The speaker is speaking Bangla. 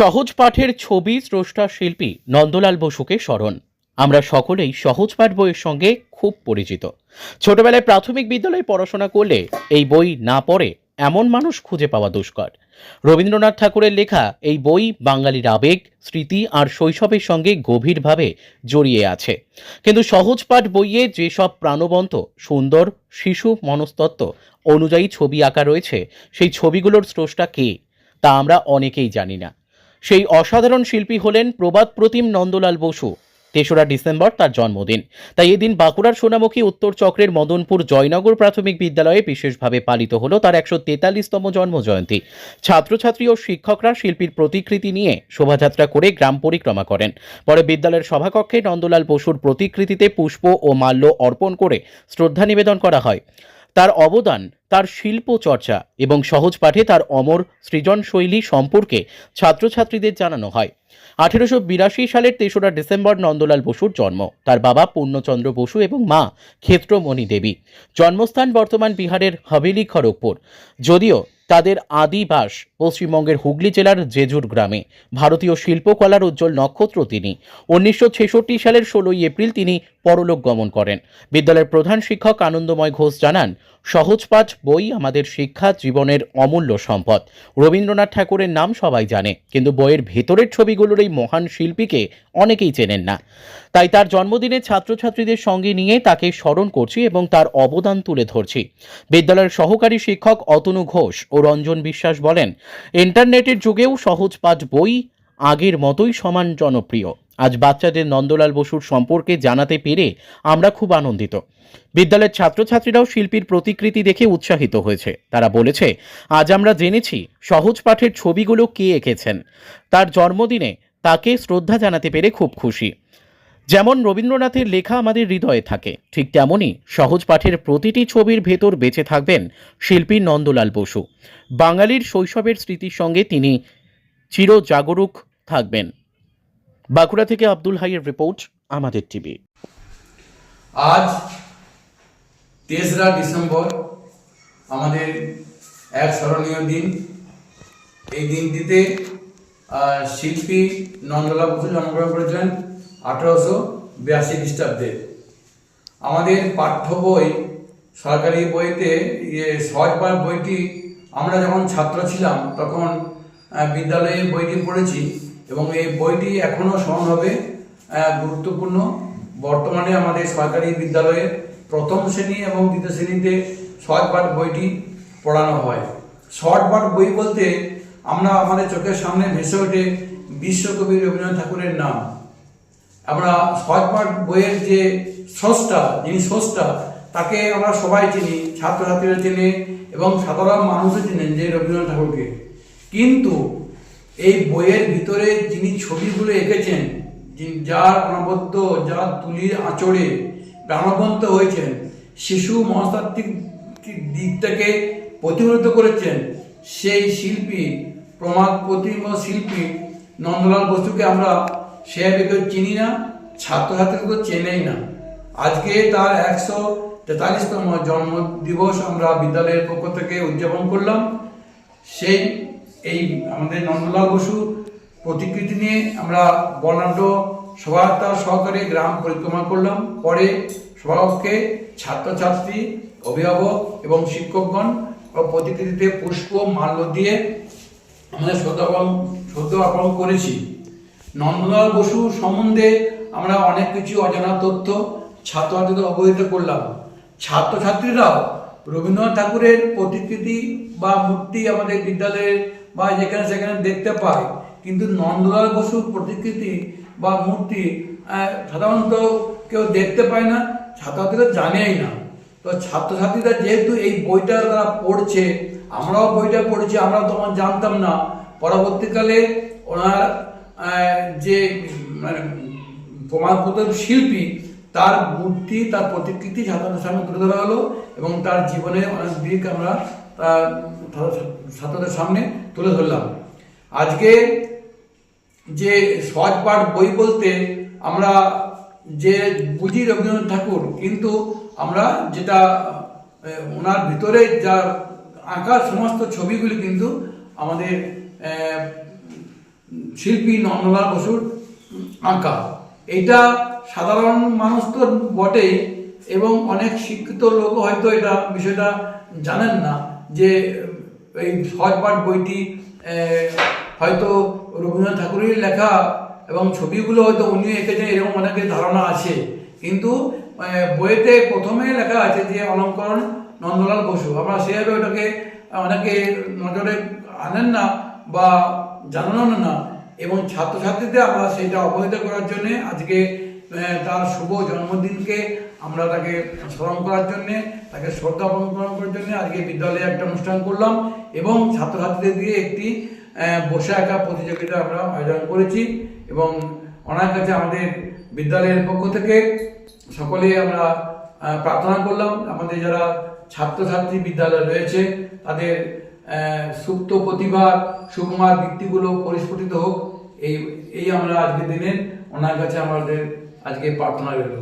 সহজ পাঠের ছবি স্রষ্টা শিল্পী নন্দলাল বসুকে স্মরণ। আমরা সকলেই সহজ পাঠ বইয়ের সঙ্গে খুব পরিচিত। ছোটবেলায় প্রাথমিক বিদ্যালয়ে পড়াশোনা করলে এই বই না পড়ে এমন মানুষ খুঁজে পাওয়া দুষ্কর। রবীন্দ্রনাথ ঠাকুরের লেখা এই বই বাঙালির আবেগ, স্মৃতি আর শৈশবের সঙ্গে গভীরভাবে জড়িয়ে আছে। কিন্তু সহজ পাঠ বইয়ে যেসব প্রাণবন্ত, সুন্দর, শিশু মনস্তত্ত্ব অনুযায়ী ছবি আঁকা রয়েছে, সেই ছবিগুলোর স্রষ্টা কে, তা আমরা অনেকেই জানি না। সেই অসাধারণ শিল্পী হলেন প্রবাদ প্রতিম নন্দলাল বসু। তেসরা ডিসেম্বর তার জন্মদিন। তাই এদিন বাঁকুড়ার সোনামুখী উত্তর চক্রের মদনপুর জয়নগর প্রাথমিক বিদ্যালয়ে বিশেষভাবে পালিত হলো তার একশো তেতাল্লিশতম জন্মজয়ন্তী। ছাত্রছাত্রী ও শিক্ষকরা শিল্পীর প্রতিকৃতি নিয়ে শোভাযাত্রা করে গ্রাম পরিক্রমা করেন। পরে বিদ্যালয়ের সভাকক্ষে নন্দলাল বসুর প্রতিকৃতিতে পুষ্প ও মাল্য অর্পণ করে শ্রদ্ধা নিবেদন করা হয়। তার অবদান, তার শিল্প চর্চা এবং সহজ পাঠে তার অমর সৃজনশৈলী সম্পর্কে ছাত্রছাত্রীদের জানানো হয়। আঠেরোশো বিরাশি সালের তেসরা ডিসেম্বর নন্দলাল বসুর জন্ম। তার বাবা পূর্ণচন্দ্র বসু এবং মা ক্ষেত্রমণি দেবী। জন্মস্থান বর্তমান বিহারের হাভেলি খড়গপুর। যদিও তাদের আদি বাস পশ্চিমবঙ্গের হুগলি জেলার জেজুর গ্রামে। ভারতীয় শিল্পকলার উজ্জ্বল নক্ষত্র তিনি। উনিশশো ছেষট্টি সালের ষোলোই এপ্রিল তিনি পরলোক গমন করেন। বিদ্যালয়ের প্রধান শিক্ষক আনন্দময় ঘোষ জানান সহজপাঠ বই আমাদের শিক্ষা জীবনের অমূল্য সম্পদ। রবীন্দ্রনাথ ঠাকুরের নাম সবাই জানে, কিন্তু বইয়ের ভেতরের ছবিগুলোর এই মহান শিল্পীকে অনেকেই চেনেন না। তাই তার জন্মদিনে ছাত্রছাত্রীদের সঙ্গে নিয়ে তাকে স্মরণ করছি এবং তার অবদান তুলে ধরছি। বিদ্যালয়ের সহকারী শিক্ষক অতনু ঘোষ ও রঞ্জন বিশ্বাস বলেন ইন্টারনেটের যুগেও সহজ পাঠ বই আগের মতোই সমান জনপ্রিয়। আজ বাচ্চাদের নন্দলাল বসুর সম্পর্কে জানাতে পেরে আমরা খুব আনন্দিত। বিদ্যালয়ের ছাত্রছাত্রীরাও শিল্পীর প্রতিকৃতি দেখে উৎসাহিত হয়েছে। তারা বলেছে, আজ আমরা জেনেছি সহজ পাঠের ছবিগুলো কে এঁকেছেন। তার জন্মদিনে তাকে শ্রদ্ধা জানাতে পেরে খুব খুশি। যেমন রবীন্দ্রনাথের লেখা আমাদের হৃদয়ে থাকে, ঠিক তেমনই সহজ পাঠের প্রতিটি ছবির ভেতর বেঁচে থাকবেন শিল্পী নন্দলাল বসু। বাঙালির শৈশবের স্মৃতির সঙ্গে তিনি চিরজাগরুক থাকবেন। বাঁকুড়া থেকে আব্দুল হাইয়ের রিপোর্ট, আমাদের টিভি। আজ তেসরা ডিসেম্বর, আমাদের এক স্মরণীয় দিন। এই দিনটিতে শিল্পী নন্দলাল বসু জন্মগ্রহণ করেছিলেন আঠারোশো বিরাশি খ্রিস্টাব্দে। আমাদের পাঠ্য বই, সরকারি বইতে ইয়ে সহজ পাঠ বইটি আমরা যখন ছাত্র ছিলাম, তখন বিদ্যালয়ে বইটি পড়েছি এবং এই বইটি এখনও সমানভাবে গুরুত্বপূর্ণ। বর্তমানে আমাদের সরকারি বিদ্যালয়ে প্রথম শ্রেণি এবং দ্বিতীয় শ্রেণীতে শর্ট পাঠ বইটি পড়ানো হয়। শর্ট পাঠ বই বলতে আমরা আমাদের চোখের সামনে ভেসে ওঠে বিশ্বকবি রবীন্দ্রনাথ ঠাকুরের নাম। আমরা শর্ট পাঠ বইয়ের যে স্রষ্টা, যিনি স্রষ্টা, তাকে আমরা সবাই চিনি, ছাত্রছাত্রীরা চেনে এবং সাধারণ মানুষও চেনেন যে রবীন্দ্রনাথ ঠাকুরকে। কিন্তু এই বইয়ের ভিতরে যিনি ছবিগুলো এঁকেছেন যার অনবদ্য, যার তুলির আঁচড়ে প্রাণবন্ত হয়েছেন, শিশু মনস্তাত্ত্বিক দিকটাকে প্রতিফলিত করেছেন সেই শিল্পী, প্রমাদ প্রতিম শিল্পী নন্দলাল বসুকে আমরা সেভাবে কেউ চিনি না ছাত্রছাত্রী তো চেনেই না। আজকে তার একশো তেতাল্লিশতম জন্ম দিবস আমরা বিদ্যালয়ের পক্ষ থেকে উদযাপন করলাম। সেই এই আমাদের নন্দলাল বসু প্রতিকৃতি নিয়ে আমরা বর্ণাঢ্য সহায়তা সহকারে গ্রাম পরিক্রমা করলাম। পরে সভাকক্ষে ছাত্রছাত্রী, অভিভাবক এবং শিক্ষকগণ প্রতিকৃতিতে পুষ্প মাল্য দিয়ে আমাদের শ্রদ্ধা শ্রদ্ধা করেছি। নন্দলাল বসু সম্বন্ধে আমরা অনেক কিছু অজানা তথ্য ছাত্রছাত্রীদের অবহিত করলাম। ছাত্রছাত্রীরাও রবীন্দ্রনাথ ঠাকুরের প্রতিকৃতি বা মূর্তি আমাদের বিদ্যালয়ে বা যেখানে সেখানে দেখতে পায়। কিন্তু নন্দলাল বসুর প্রতিকৃতি বা মূর্তি সাধারণত কেউ দেখতে পায় না, ছাত্রছাত্রীরা জানেই না। তো ছাত্রছাত্রীরা যেহেতু এই বইটা তারা পড়ছে, আমরাও বইটা পড়েছি, আমরা তখন জানতাম না। পরবর্তীকালে ওনার যে মানে প্রমাণপত্র শিল্পী, তার মূর্তি, তার প্রতিকৃতি ছাত্রদের সামনে তুলে ধরা হলো এবং তার জীবনের অনেক দিক আমরা তার ছাত্রদের সামনে তুলে ধরলাম। আজকে যে সহজ পাঠ বই বলতে আমরা যে বুঝি রবীন্দ্রনাথ ঠাকুর, কিন্তু আমরা যেটা ওনার ভিতরে যা আঁকা সমস্ত ছবিগুলি কিন্তু আমাদের শিল্পী নন্দলাল বসুর আঁকা। এটা সাধারণ মানুষ তো বটেই এবং অনেক শিক্ষিত লোক হয়তো এটা বিষয়টা জানেন না যে, এই সহজপাঠ বইটি হয়তো রবীন্দ্রনাথ ঠাকুরের লেখা এবং ছবিগুলো হয়তো উনি এঁকেছেন, এরকম অনেকের ধারণা আছে। কিন্তু বইতে প্রথমে লেখা আছে যে অলঙ্করণ নন্দলাল বসু। আমরা সেভাবে ওটাকে অনেকে নজরে আনেন না বা জানানো না। এবং ছাত্রছাত্রীদের আমরা সেটা অবহিত করার জন্য আজকে তার শুভ জন্মদিনকে আমরা তাকে স্মরণ করার জন্যে, তাকে শ্রদ্ধা পালন করার জন্যে আজকে বিদ্যালয়ে একটা অনুষ্ঠান করলাম এবং ছাত্রছাত্রীদের দিয়ে একটি বসে আঁকা প্রতিযোগিতা আমরা আয়োজন করেছি এবং ওনার কাছে আমাদের বিদ্যালয়ের পক্ষ থেকে সকলে আমরা প্রার্থনা করলাম। আমাদের যারা ছাত্রছাত্রী বিদ্যালয় রয়েছে, তাদের সুপ্ত প্রতিভা সুকুমার বৃত্তিগুলো পরিস্ফুটিত হোক, এই এই আমরা আজকের দিনে ওনার কাছে আমাদের আজকে প্রার্থনা রইল।